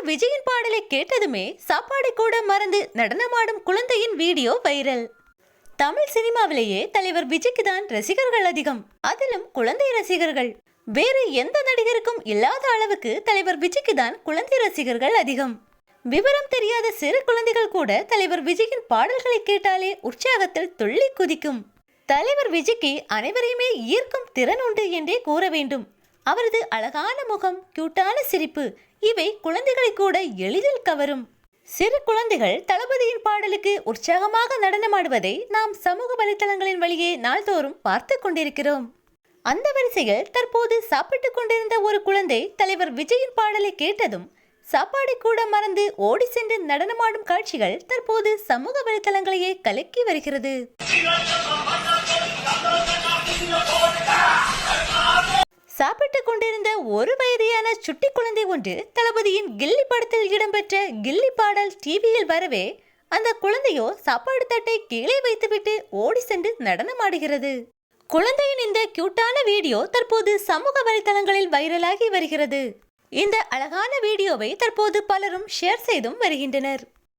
பாடலை கேட்டதுமே சாப்பாடு கூட மறந்து நடனமாடும் குழந்தையின் வீடியோ வைரல். தமிழ் சினிமாவிலேயே தலைவர் விஜய்க்கு தான் ரசிகர்கள் அதிகம். அதிலும் குழந்தை ரசிகர்கள். வேறு எந்த நடிகருக்கும் இல்லாத அளவுக்கு தலைவர் விஜய்க்கு தான் குழந்தை ரசிகர்கள் அதிகம். விவரம் தெரியாத சிறு குழந்தைகள் கூட தலைவர் விஜயின் பாடல்களை கேட்டாலே உற்சாகத்தில் துள்ளி குதிக்கும். தலைவர் விஜய்க்கு அனைவரையுமே ஈர்க்கும் திறன் உண்டு என்றே கூற வேண்டும். அவரது அழகான முகம் கியூட்டான சிரிப்பு இவை குழந்தைகளை கூட எளிதில் கவரும். சிறு குழந்தைகள் தளபதியின் பாடலுக்கு உற்சாகமாக நடனமாடுவதை நாம் சமூக வலைத்தளங்களின் வழியே நாள்தோறும் பார்த்து கொண்டிருக்கிறோம். அந்த வரிசையில் தற்போது சாப்பிட்டுக் கொண்டிருந்த ஒரு குழந்தை தலைவர் விஜயின் பாடலை கேட்டதும் சாப்பாடை கூட மறந்து ஓடி சென்று நடனமாடும் காட்சிகள் தற்போது சமூக வலைத்தளங்களையே கலக்கி வருகிறது. ஒரு வயதியான சுட்டி குழந்தை ஒன்று தளபதியின் கில்லி படத்தில் இடம்பெற்ற கில்லி பாடல் டிவியில் வரவே அந்த குழந்தையோ சாப்பாடு தட்டை கீழே வைத்துவிட்டு ஓடி சென்று நடனமாடுகிறது குழந்தையின் இந்த கியூட்டான வீடியோ தற்போது சமூக வலைதளங்களில் வைரலாகி வருகிறது. இந்த அழகான வீடியோவை தற்போது பலரும் ஷேர் செய்தும் வருகின்றனர்.